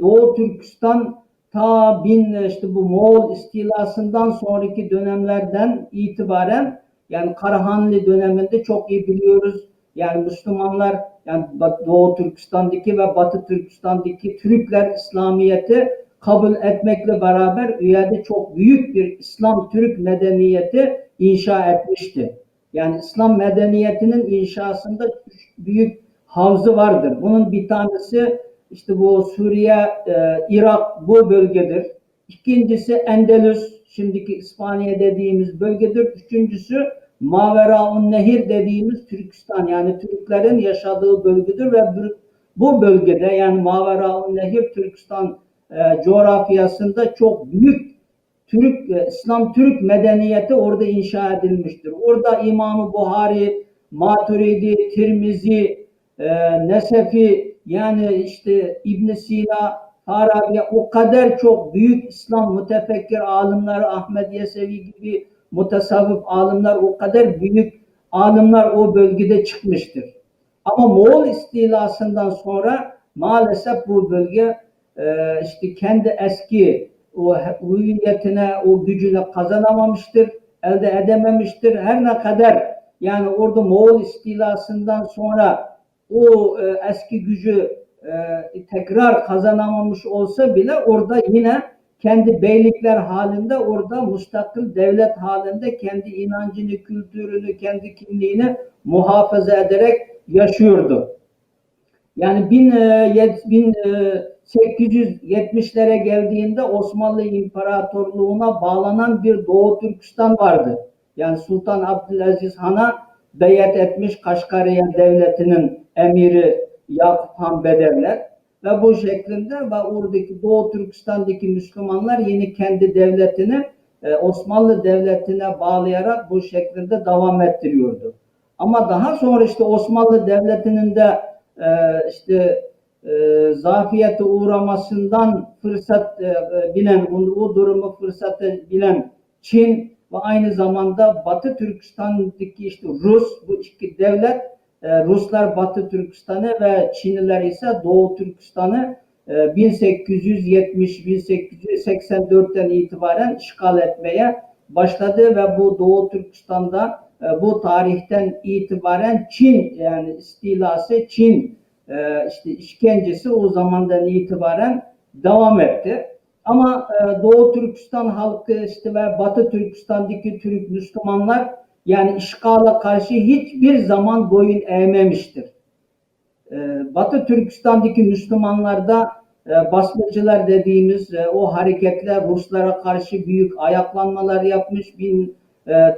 Doğu Türkistan ta bin işte bu Moğol istilasından sonraki dönemlerden itibaren yani Karahanlı döneminde çok iyi biliyoruz. Yani Müslümanlar yani Doğu Türkistan'daki ve Batı Türkistan'daki Türkler İslamiyet'i kabul etmekle beraber üyede çok büyük bir İslam Türk medeniyeti inşa etmişti. Yani İslam medeniyetinin inşasında büyük havzı vardır. Bunun bir tanesi işte bu Suriye, e, Irak bu bölgedir. İkincisi Endülüs, şimdiki İspanya dediğimiz bölgedir. Üçüncüsü Maveraun Nehir dediğimiz Türkistan yani Türklerin yaşadığı bölgedir ve bu bölgede yani Maveraun Nehir Türkistan e, coğrafyasında çok büyük Türk e, İslam Türk medeniyeti orada inşa edilmiştir. Orada İmam-ı Buhari, Maturidi, Tirmizi, e, Nesefi yani işte İbn Sina, Farabi o kadar çok büyük İslam mütefekkir alimleri Ahmed Yesevi gibi mutasavvıf alimler o kadar büyük alimler o bölgede çıkmıştır. Ama Moğol istilasından sonra maalesef bu bölge e, işte kendi eski o hüviyetine, o gücüne kazanamamıştır, elde edememiştir. Her ne kadar yani orada Moğol istilasından sonra o e, eski gücü e, tekrar kazanamamış olsa bile orada yine kendi beylikler halinde orada müstakil devlet halinde kendi inancını, kültürünü, kendi kimliğini muhafaza ederek yaşıyordu. Yani bin, e, yet- bin, e, 870'lere geldiğinde Osmanlı İmparatorluğu'na bağlanan bir Doğu Türkistan vardı. Yani Sultan Abdülaziz Han'a beyat etmiş Kaşgariye Devleti'nin emiri Yakup Han Bedevler ve bu şeklinde ve oradaki Doğu Türkistan'daki Müslümanlar yine kendi devletini e, Osmanlı Devleti'ne bağlayarak bu şeklinde devam ettiriyordu. Ama daha sonra işte Osmanlı Devleti'nin de e, işte e, zafiyete uğramasından fırsat e, bilen, bu, durumu fırsatı bilen Çin ve aynı zamanda Batı Türkistan'daki işte Rus, bu iki devlet Ruslar Batı Türkistan'ı ve Çinliler ise Doğu Türkistan'ı e, 1870-1884'ten itibaren işgal etmeye başladı ve bu Doğu Türkistan'da e, bu tarihten itibaren Çin yani istilası Çin e, işte işkencesi o zamandan itibaren devam etti. Ama e, Doğu Türkistan halkı işte ve Batı Türkistan'daki Türk Müslümanlar yani işgala karşı hiçbir zaman boyun eğmemiştir. E, Batı Türkistan'daki Müslümanlar da e, basmacılar dediğimiz e, o hareketler Ruslara karşı büyük ayaklanmalar yapmış. Bin, e, e,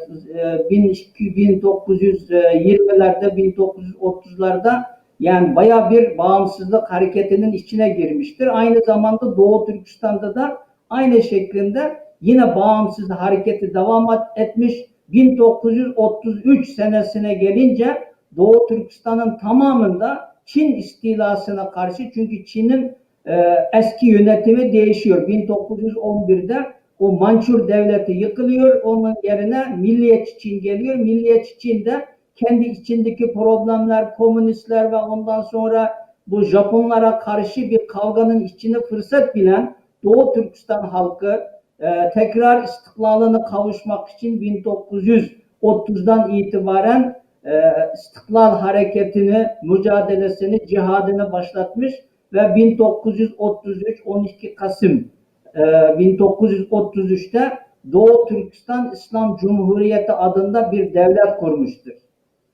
bin- 1920'lerde 1930'larda yani baya bir bağımsızlık hareketinin içine girmiştir. Aynı zamanda Doğu Türkistan'da da aynı şeklinde yine bağımsız hareketi devam etmiş. 1933 senesine gelince Doğu Türkistan'ın tamamında Çin istilasına karşı çünkü Çin'in e, eski yönetimi değişiyor. 1911'de o Mançur devleti yıkılıyor. Onun yerine Milliyetçi Çin geliyor. Milliyetçi Çin de kendi içindeki problemler, komünistler ve ondan sonra bu Japonlara karşı bir kavganın içine fırsat bilen Doğu Türkistan halkı e, tekrar istiklalına kavuşmak için 1930'dan itibaren e, istiklal hareketini, mücadelesini, cihadını başlatmış ve 1933 12 Kasım e, 1933'te Doğu Türkistan İslam Cumhuriyeti adında bir devlet kurmuştur.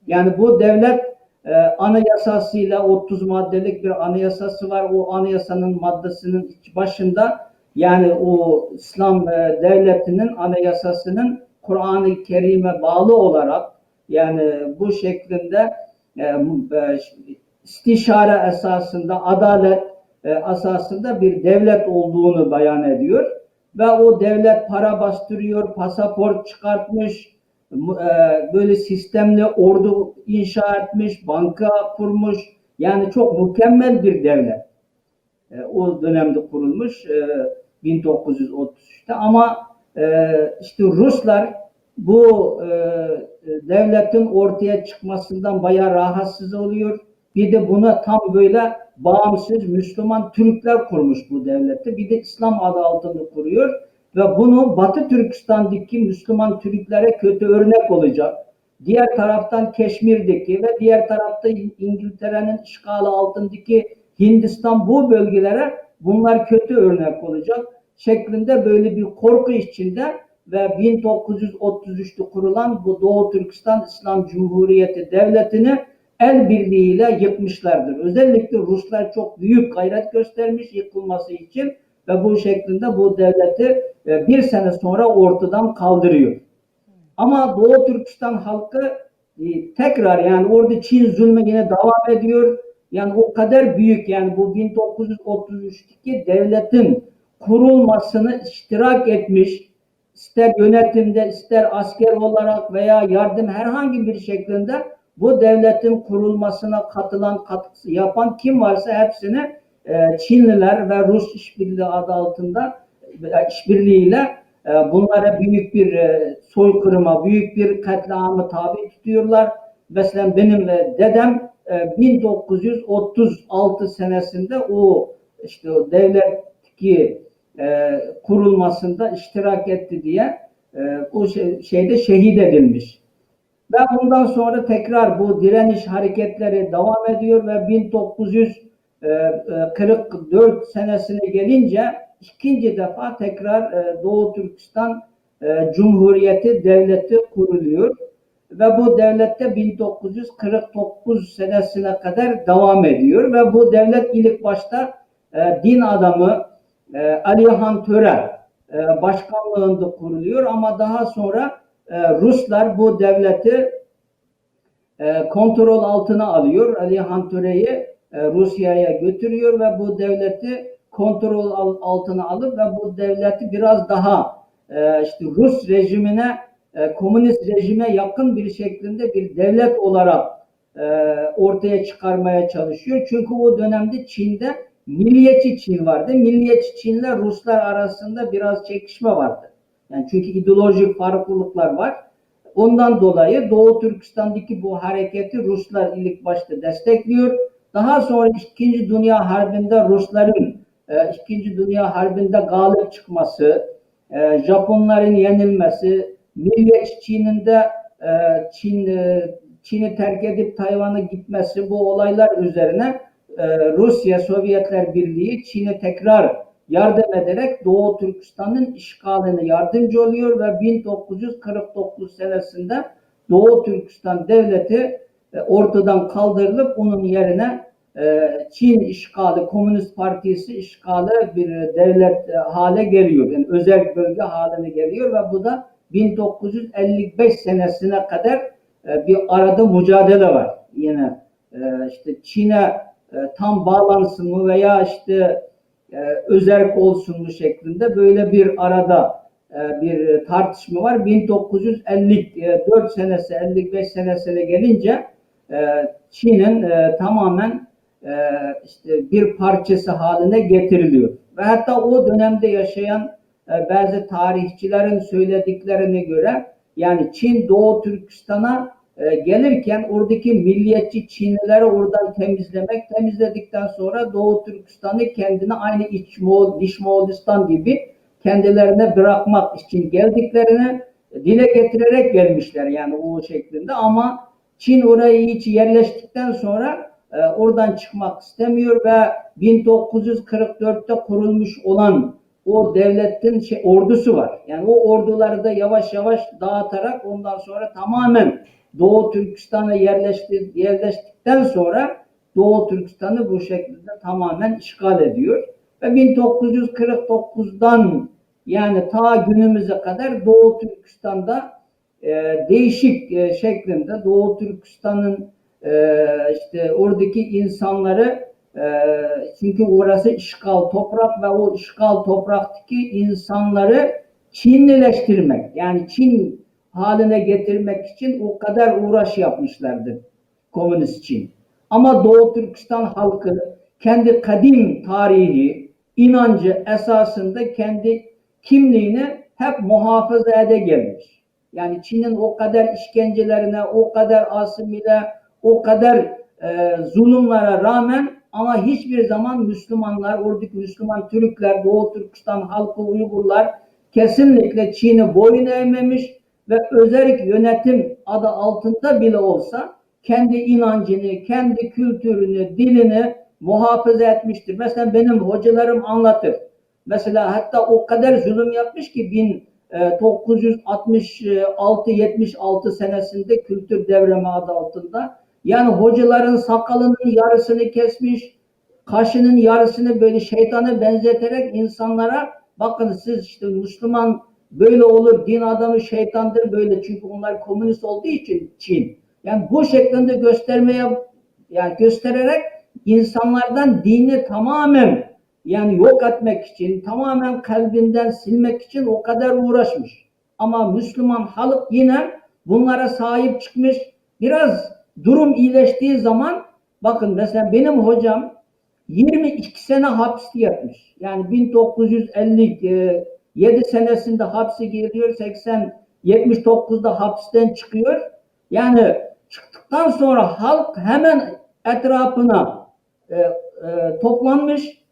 Yani bu devlet e, anayasasıyla 30 maddelik bir anayasası var. O anayasanın maddesinin başında yani o İslam e, devletinin anayasasının Kur'an-ı Kerim'e bağlı olarak yani bu şeklinde e, e, istişare esasında adalet esasında bir devlet olduğunu beyan ediyor ve o devlet para bastırıyor, pasaport çıkartmış, böyle sistemli ordu inşa etmiş, banka kurmuş. Yani çok mükemmel bir devlet. O dönemde kurulmuş 1933'te ama e, işte Ruslar bu e, devletin ortaya çıkmasından bayağı rahatsız oluyor. Bir de buna tam böyle bağımsız Müslüman Türkler kurmuş bu devleti. Bir de İslam adı altında kuruyor ve bunu Batı Türkistan'daki Müslüman Türklere kötü örnek olacak. Diğer taraftan Keşmir'deki ve diğer tarafta İngiltere'nin işgali altındaki Hindistan bu bölgelere bunlar kötü örnek olacak şeklinde böyle bir korku içinde ve 1933'te kurulan bu Doğu Türkistan İslam Cumhuriyeti Devleti'ni el birliğiyle yıkmışlardır. Özellikle Ruslar çok büyük gayret göstermiş yıkılması için ve bu şeklinde bu devleti e, bir sene sonra ortadan kaldırıyor. Ama Doğu Türkistan halkı e, tekrar yani orada Çin zulmü yine devam ediyor. Yani o kadar büyük yani bu 1933'teki devletin kurulmasını iştirak etmiş ister yönetimde ister asker olarak veya yardım herhangi bir şeklinde bu devletin kurulmasına katılan katkısı yapan kim varsa hepsini e, Çinliler ve Rus işbirliği adı altında e, işbirliğiyle e, bunlara büyük bir e, soykırıma, büyük bir katliamı tabi tutuyorlar. Mesela benim e, dedem 1936 senesinde o işte o devlet ki e, kurulmasında iştirak etti diye e, o şey, şeyde şehit edilmiş. Ve bundan sonra tekrar bu direniş hareketleri devam ediyor ve 1944 senesine gelince ikinci defa tekrar e, Doğu Türkistan e, Cumhuriyeti Devleti kuruluyor. Ve bu devlette 1949 senesine kadar devam ediyor ve bu devlet ilk başta e, din adamı e, Alihan Töre e, başkanlığında kuruluyor ama daha sonra e, Ruslar bu devleti e, kontrol altına alıyor. Alihan Töre'yi e, Rusya'ya götürüyor ve bu devleti kontrol altına alıp ve bu devleti biraz daha e, işte Rus rejimine e, komünist rejime yakın bir şeklinde bir devlet olarak e, ortaya çıkarmaya çalışıyor. Çünkü o dönemde Çin'de milliyetçi Çin vardı. Milliyetçi Çinler Ruslar arasında biraz çekişme vardı. Yani çünkü ideolojik farklılıklar var. Ondan dolayı Doğu Türkistan'daki bu hareketi Ruslar ilk başta destekliyor. Daha sonra İkinci Dünya Harbi'nde Rusların e, İkinci Dünya Harbi'nde galip çıkması, e, Japonların yenilmesi, Milliyetçi Çin'in de e, Çin Çin'i terk edip Tayvan'a gitmesi bu olaylar üzerine e, Rusya Sovyetler Birliği Çin'e tekrar yardım ederek Doğu Türkistan'ın işgaline yardımcı oluyor ve 1949 senesinde Doğu Türkistan devleti e, ortadan kaldırılıp onun yerine e, Çin işgali, Komünist Partisi işgali bir devlet e, hale geliyor. Yani özel bölge haline geliyor ve bu da 1955 senesine kadar e, bir arada mücadele var. Yine e, işte Çin'e e, tam bağlansın mı veya işte e, özerk olsun mu şeklinde böyle bir arada bir tartışma var. 1954 senesi 55 senesine gelince Çin'in tamamen işte bir parçası haline getiriliyor. Ve hatta o dönemde yaşayan bazı tarihçilerin söylediklerine göre yani Çin Doğu Türkistan'a e, gelirken oradaki milliyetçi Çinlileri oradan temizlemek, temizledikten sonra Doğu Türkistan'ı kendine aynı İç Moğol, Diş Moğolistan gibi kendilerine bırakmak için geldiklerini dile getirerek gelmişler yani o şeklinde. Ama Çin orayı hiç yerleştikten sonra e, oradan çıkmak istemiyor ve 1944'te kurulmuş olan o devletin şey, ordusu var. Yani o orduları da yavaş yavaş dağıtarak ondan sonra tamamen Doğu Türkistan'a yerleşti, yerleştikten sonra Doğu Türkistan'ı bu şekilde tamamen işgal ediyor. Ve 1949'dan yani ta günümüze kadar Doğu Türkistan'da e, değişik e, şeklinde Doğu Türkistan'ın e, işte oradaki insanları çünkü orası işgal toprak ve o işgal topraktaki insanları Çinlileştirmek yani Çin haline getirmek için o kadar uğraş yapmışlardır Komünist Çin. Ama Doğu Türkistan halkı kendi kadim tarihi, inancı esasında kendi kimliğini hep muhafaza ede gelmiş. Yani Çin'in o kadar işkencelerine, o kadar asimile, o kadar e, zulümlere rağmen Ama hiçbir zaman Müslümanlar, oradaki Müslüman Türkler, Doğu Türkistan halkı, Uygurlar kesinlikle Çin'i boyun eğmemiş ve özellik yönetim adı altında bile olsa kendi inancını, kendi kültürünü, dilini muhafaza etmiştir. Mesela benim hocalarım anlatır. Mesela hatta o kadar zulüm yapmış ki 1966-76 senesinde kültür devrimi adı altında. Yani hocaların sakalının yarısını kesmiş, kaşının yarısını böyle şeytana benzeterek insanlara bakın siz işte Müslüman böyle olur, din adamı şeytandır böyle çünkü onlar komünist olduğu için Çin. Yani bu şeklinde göstermeye yani göstererek insanlardan dini tamamen yani yok etmek için, tamamen kalbinden silmek için o kadar uğraşmış. Ama Müslüman halk yine bunlara sahip çıkmış. Biraz durum iyileştiği zaman bakın mesela benim hocam 22 sene hapis yatmış. Yani 1957 senesinde hapse giriyor, 80 79'da hapisten çıkıyor. Yani çıktıktan sonra halk hemen etrafına e, e, toplanmış.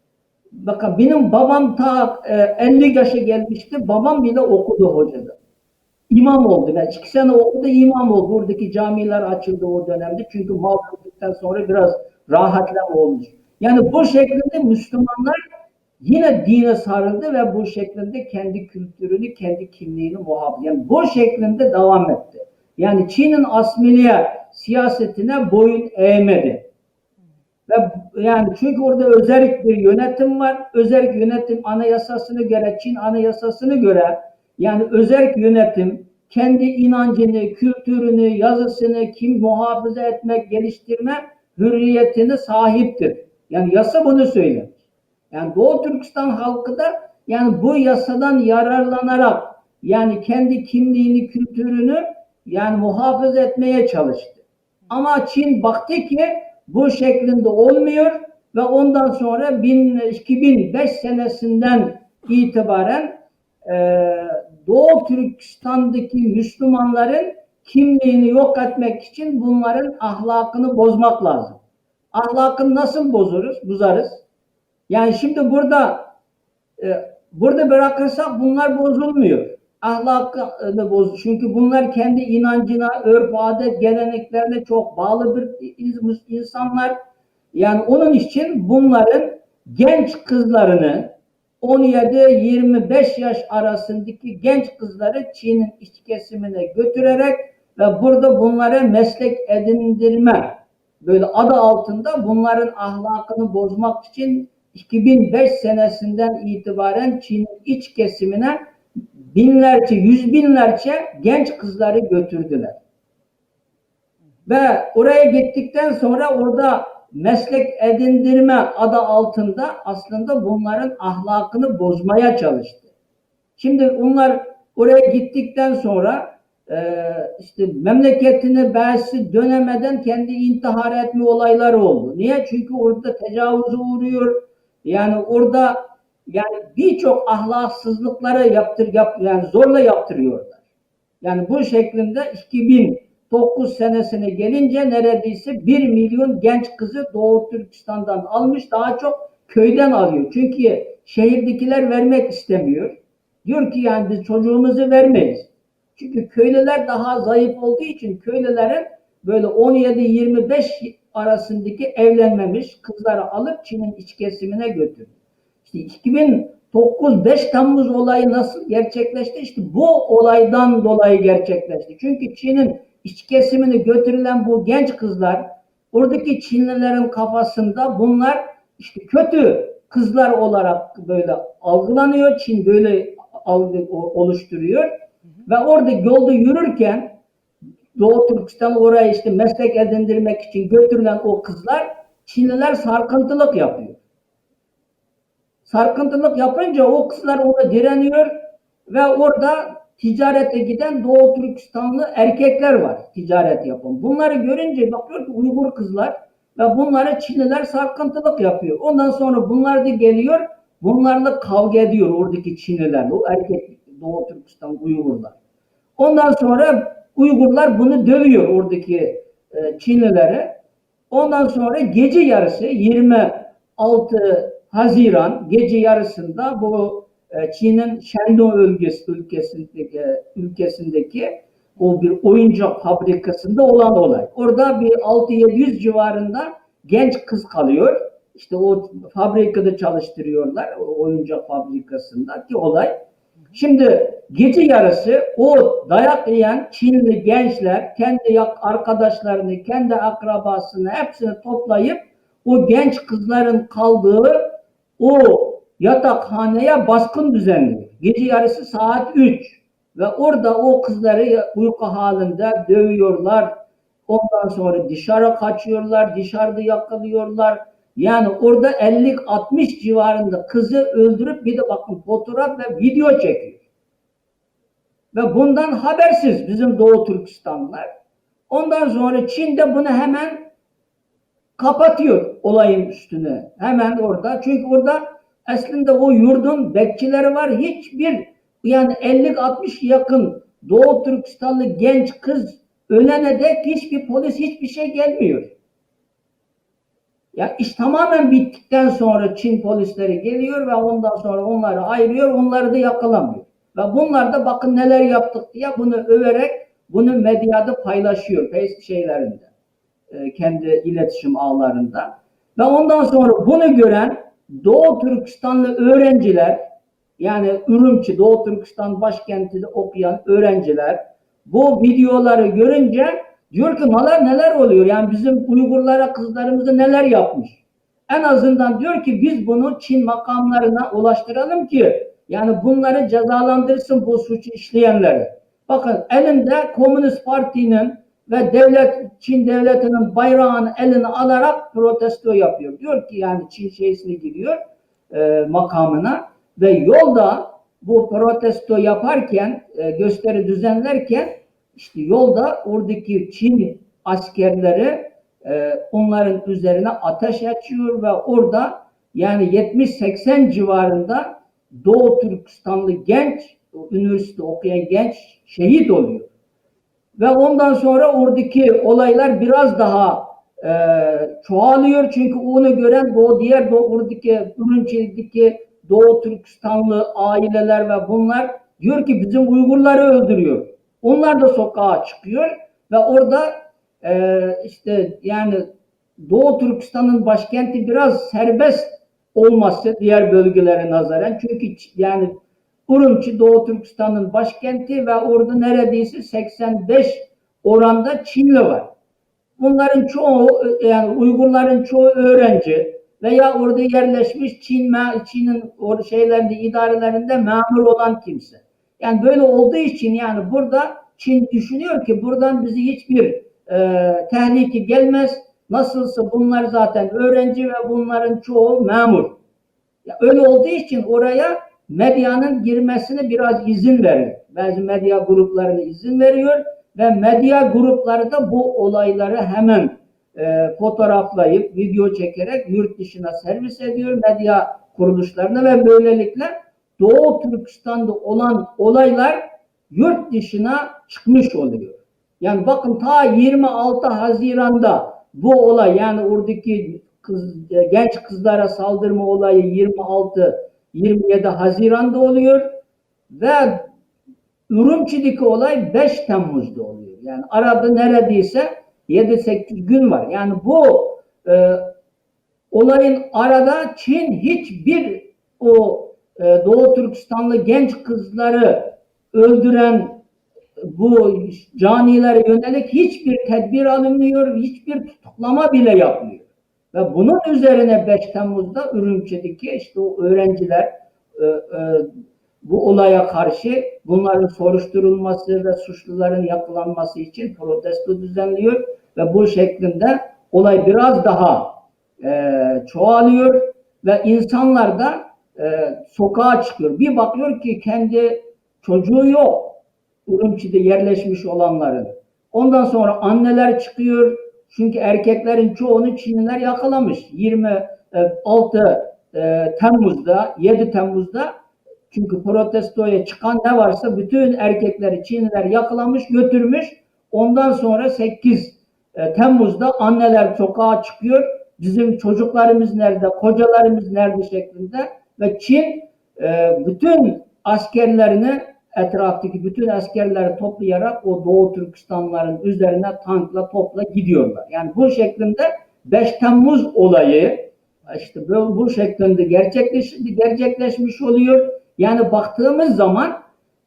Bakın benim babam ta e, 50 yaşa gelmişti. Babam bile okudu hocada. İmam oldu. Yani iki sene okudu imam oldu. Buradaki camiler açıldı o dönemde. Çünkü mal kıldıktan sonra biraz rahatlama olmuş. Yani bu şekilde Müslümanlar yine dine sarıldı ve bu şekilde kendi kültürünü, kendi kimliğini muhafaza. Yani bu şeklinde devam etti. Yani Çin'in asmiliye siyasetine boyun eğmedi. Ve yani çünkü orada özellik bir yönetim var. Özellik yönetim anayasasını göre, Çin anayasasını göre yani özellik yönetim kendi inancını, kültürünü, yazısını kim muhafaza etmek, geliştirme hürriyetine sahiptir. Yani yasa bunu söylemiş. Yani Doğu Türkistan halkı da yani bu yasadan yararlanarak yani kendi kimliğini, kültürünü yani muhafaza etmeye çalıştı. Ama Çin baktı ki bu şeklinde olmuyor ve ondan sonra 2005 senesinden itibaren Doğu Türkistan'daki Müslümanların kimliğini yok etmek için bunların ahlakını bozmak lazım. Ahlakını nasıl bozuruz, bozarız? Yani şimdi burada e, burada bırakırsak bunlar bozulmuyor. Ahlakını boz. Çünkü bunlar kendi inancına, örf, adet, geleneklerine çok bağlı bir insanlar. Yani onun için bunların genç kızlarını 17-25 yaş arasındaki genç kızları Çin'in iç kesimine götürerek ve burada bunlara meslek edindirme böyle adı altında bunların ahlakını bozmak için 2005 senesinden itibaren Çin'in iç kesimine binlerce, yüz binlerce genç kızları götürdüler. Ve oraya gittikten sonra orada meslek edindirme adı altında aslında bunların ahlakını bozmaya çalıştı. Şimdi onlar oraya gittikten sonra e, işte memleketini belsi dönemeden kendi intihar etme olayları oldu. Niye? Çünkü orada tecavüze uğruyor. Yani orada yani birçok ahlaksızlıkları yaptır yap yani zorla yaptırıyorlar. Yani bu şeklinde 2009 senesine gelince neredeyse 1 milyon genç kızı Doğu Türkistan'dan almış daha çok köyden alıyor. Çünkü şehirdekiler vermek istemiyor. Diyor ki yani biz çocuğumuzu vermeyiz. Çünkü köylüler daha zayıf olduğu için köylülerin böyle 17-25 arasındaki evlenmemiş kızları alıp Çin'in iç kesimine götürdü. İşte 2009 5 Temmuz olayı nasıl gerçekleşti? İşte bu olaydan dolayı gerçekleşti. Çünkü Çin'in iç kesimine götürülen bu genç kızlar oradaki Çinlilerin kafasında bunlar işte kötü kızlar olarak böyle algılanıyor. Çin böyle algı oluşturuyor. Ve orada yolda yürürken Doğu Türkistan oraya işte meslek edindirmek için götürülen o kızlar Çinliler sarkıntılık yapıyor. Sarkıntılık yapınca o kızlar ona direniyor ve orada ticarete giden Doğu Türkistanlı erkekler var ticaret yapan. Bunları görünce bakıyor ki Uygur kızlar ve bunlara Çinliler sarkıntılık yapıyor. Ondan sonra bunlar da geliyor bunlarla kavga ediyor oradaki Çinliler, o erkek Doğu Türkistan Uygurlar. Ondan sonra Uygurlar bunu dövüyor oradaki e, Çinlilere. Ondan sonra gece yarısı 26 Haziran gece yarısında bu Çin'in Shandong ülkesi, ülkesindeki, ülkesindeki o bir oyuncak fabrikasında olan olay. Orada bir 6-700 civarında genç kız kalıyor. İşte o fabrikada çalıştırıyorlar. O oyuncak fabrikasındaki olay. Şimdi gece yarısı o dayak yiyen Çinli gençler kendi arkadaşlarını, kendi akrabasını hepsini toplayıp o genç kızların kaldığı o yatakhaneye baskın düzenliyor. Gece yarısı saat 3 ve orada o kızları uyku halinde dövüyorlar. Ondan sonra dışarı kaçıyorlar, dışarıda yakalıyorlar. Yani orada 50-60 civarında kızı öldürüp bir de bakın fotoğraf ve video çekiyor. Ve bundan habersiz bizim Doğu Türkistanlılar. Ondan sonra Çin de bunu hemen kapatıyor olayın üstüne. Hemen orada. Çünkü orada aslında o yurdun bekçileri var. Hiçbir yani 50-60 yakın Doğu Türkistanlı genç kız ölene dek hiçbir polis hiçbir şey gelmiyor. Ya iş tamamen bittikten sonra Çin polisleri geliyor ve ondan sonra onları ayırıyor, onları da yakalamıyor. Ve bunlar da bakın neler yaptık diye bunu överek bunu medyada paylaşıyor Facebook şeylerinde. e, kendi iletişim ağlarında. Ve ondan sonra bunu gören Doğu Türkistanlı öğrenciler yani Ürümçi, Doğu Türkistan başkentinde okuyan öğrenciler bu videoları görünce diyor ki neler neler oluyor yani bizim Uygurlara kızlarımıza neler yapmış. En azından diyor ki biz bunu Çin makamlarına ulaştıralım ki yani bunları cezalandırsın bu suçu işleyenleri. Bakın elinde Komünist Parti'nin ve devlet Çin devletinin bayrağını eline alarak protesto yapıyor. Diyor ki yani Çin şeysine giriyor e, makamına ve yolda bu protesto yaparken e, gösteri düzenlerken işte yolda oradaki Çin askerleri e, onların üzerine ateş açıyor ve orada yani 70-80 civarında Doğu Türkistanlı genç, üniversite okuyan genç şehit oluyor. Ve ondan sonra oradaki olaylar biraz daha e, çoğalıyor. Çünkü onu gören bu diğer Doğu, oradaki Ürümçi'deki Doğu Türkistanlı aileler ve bunlar diyor ki bizim Uygurları öldürüyor. Onlar da sokağa çıkıyor ve orada e, işte yani Doğu Türkistan'ın başkenti biraz serbest olması diğer bölgelere nazaran. Çünkü yani Urumçi Doğu Türkistan'ın başkenti ve orada neredeyse 85 oranda Çinli var. Bunların çoğu yani Uygurların çoğu öğrenci veya orada yerleşmiş Çin Çin'in şeylerinde idarelerinde memur olan kimse. Yani böyle olduğu için yani burada Çin düşünüyor ki buradan bizi hiçbir e, tehlike gelmez. Nasılsa bunlar zaten öğrenci ve bunların çoğu memur. Ya öyle olduğu için oraya medyanın girmesine biraz izin veriyor. Bazı medya gruplarına izin veriyor ve medya grupları da bu olayları hemen e, fotoğraflayıp video çekerek yurt dışına servis ediyor medya kuruluşlarına ve böylelikle Doğu Türkistan'da olan olaylar yurt dışına çıkmış oluyor. Yani bakın ta 26 Haziran'da bu olay yani oradaki kız, genç kızlara saldırma olayı 26 27 Haziran'da oluyor ve Ürümçi'deki olay 5 Temmuz'da oluyor. Yani arada neredeyse 7-8 gün var. Yani bu e, olayın arada Çin hiçbir o e, Doğu Türkistanlı genç kızları öldüren bu canilere yönelik hiçbir tedbir alınmıyor, hiçbir tutuklama bile yapmıyor. Ve bunun üzerine 5 Temmuz'da Ürümçi'deki işte o öğrenciler e, e, bu olaya karşı bunların soruşturulması ve suçluların yakalanması için protesto düzenliyor ve bu şeklinde olay biraz daha e, çoğalıyor ve insanlar da e, sokağa çıkıyor. Bir bakıyor ki kendi çocuğu yok. Urumçi'de yerleşmiş olanların. Ondan sonra anneler çıkıyor. Çünkü erkeklerin çoğunu Çinliler yakalamış. 26 e, Temmuz'da, 7 Temmuz'da çünkü protestoya çıkan ne varsa bütün erkekleri Çinliler yakalamış, götürmüş. Ondan sonra 8 e, Temmuz'da anneler sokağa çıkıyor. Bizim çocuklarımız nerede, kocalarımız nerede şeklinde ve Çin e, bütün askerlerini etraftaki bütün askerleri toplayarak o Doğu Türkistanların üzerine tankla topla gidiyorlar. Yani bu şeklinde 5 Temmuz olayı işte bu, bu şeklinde gerçekleş, gerçekleşmiş oluyor. Yani baktığımız zaman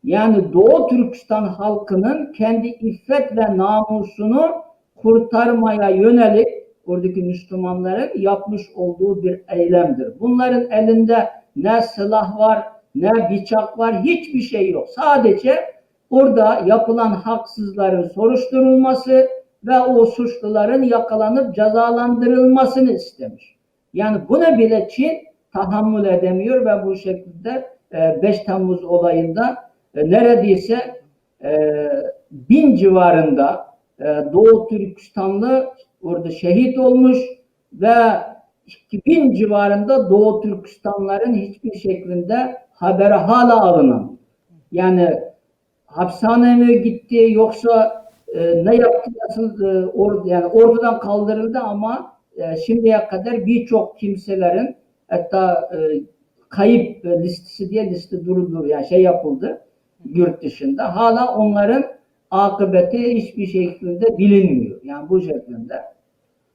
yani Doğu Türkistan halkının kendi iffet ve namusunu kurtarmaya yönelik oradaki Müslümanların yapmış olduğu bir eylemdir. Bunların elinde ne silah var, ne bıçak var, hiçbir şey yok. Sadece orada yapılan haksızların soruşturulması ve o suçluların yakalanıp cezalandırılmasını istemiş. Yani buna bile Çin tahammül edemiyor ve bu şekilde e, 5 Temmuz olayında e, neredeyse e, bin civarında e, Doğu Türkistanlı orada şehit olmuş ve 2000 civarında Doğu Türkistanların hiçbir şeklinde haberi hala alınan. Yani hapishaneye mi gitti yoksa e, ne yaptı nasıl e, or, yani ordudan kaldırıldı ama e, şimdiye kadar birçok kimselerin hatta e, kayıp listesi diye liste durulur yani şey yapıldı yurt dışında. Hala onların akıbeti hiçbir şekilde bilinmiyor. Yani bu şekilde.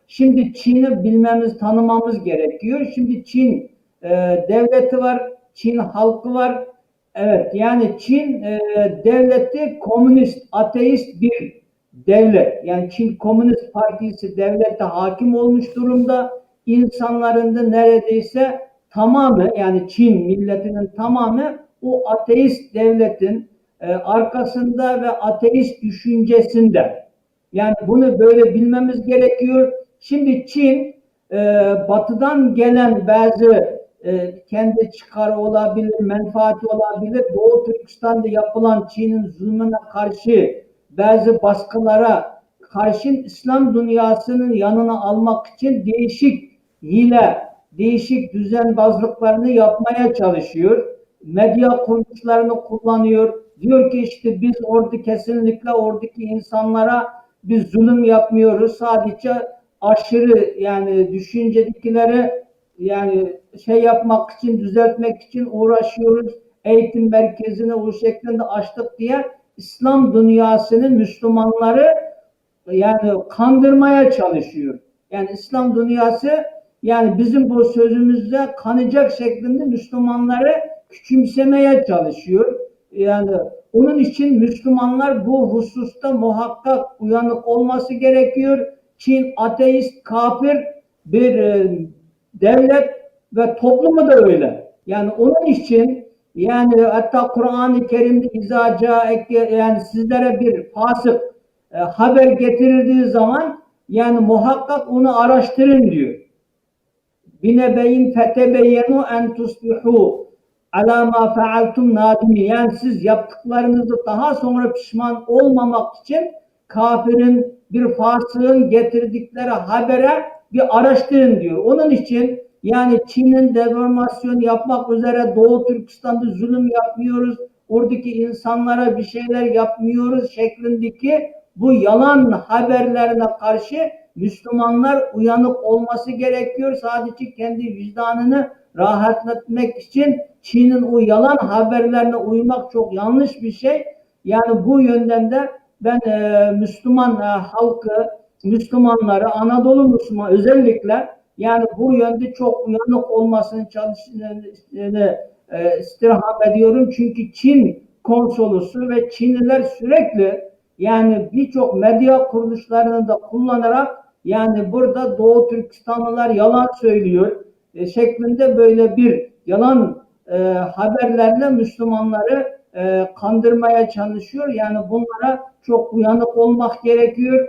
Şimdi Çin'i bilmemiz, tanımamız gerekiyor. Şimdi Çin e, devleti var, Çin halkı var. Evet, yani Çin e, devleti komünist, ateist bir devlet. Yani Çin Komünist Partisi devlete hakim olmuş durumda. İnsanların da neredeyse tamamı yani Çin milletinin tamamı o ateist devletin e, arkasında ve ateist düşüncesinde. Yani bunu böyle bilmemiz gerekiyor. Şimdi Çin e, batıdan gelen bazı e, kendi çıkarı olabilir, menfaati olabilir. Doğu Türkistan'da yapılan Çin'in zulmüne karşı bazı baskılara karşın İslam dünyasının yanına almak için değişik hile, değişik düzenbazlıklarını yapmaya çalışıyor. Medya kuruluşlarını kullanıyor. Diyor ki işte biz orada kesinlikle oradaki insanlara biz zulüm yapmıyoruz. Sadece aşırı yani düşüncedekileri yani şey yapmak için, düzeltmek için uğraşıyoruz. Eğitim merkezini o şeklinde açtık diye İslam dünyasının Müslümanları yani kandırmaya çalışıyor. Yani İslam dünyası yani bizim bu sözümüzde kanacak şeklinde Müslümanları küçümsemeye çalışıyor. Yani onun için Müslümanlar bu hususta muhakkak uyanık olması gerekiyor. Çin ateist, kafir bir e, devlet ve toplumu da öyle. Yani onun için yani hatta Kur'an-ı Kerim'de izaca yani sizlere bir fasık e, haber getirildiği zaman yani muhakkak onu araştırın diyor. Binebeyin fetebeyyenu en tusbihu ala ma fealtum nadimin. Yani siz yaptıklarınızı daha sonra pişman olmamak için kafirin bir fasığın getirdikleri habere bir araştırın diyor. Onun için yani Çin'in deformasyon yapmak üzere Doğu Türkistan'da zulüm yapmıyoruz. Oradaki insanlara bir şeyler yapmıyoruz şeklindeki bu yalan haberlerine karşı Müslümanlar uyanık olması gerekiyor. Sadece kendi vicdanını rahatlatmak için Çin'in o yalan haberlerine uymak çok yanlış bir şey. Yani bu yönden de ben e, Müslüman e, halkı, Müslümanları, Anadolu Müslüman özellikle yani bu yönde çok uyanık olmasını çalıştığını e, istirham ediyorum. Çünkü Çin konsolosu ve Çinliler sürekli yani birçok medya kuruluşlarını da kullanarak yani burada Doğu Türkistanlılar yalan söylüyor e, şeklinde böyle bir yalan e, haberlerle Müslümanları e, kandırmaya çalışıyor. Yani bunlara çok uyanık olmak gerekiyor.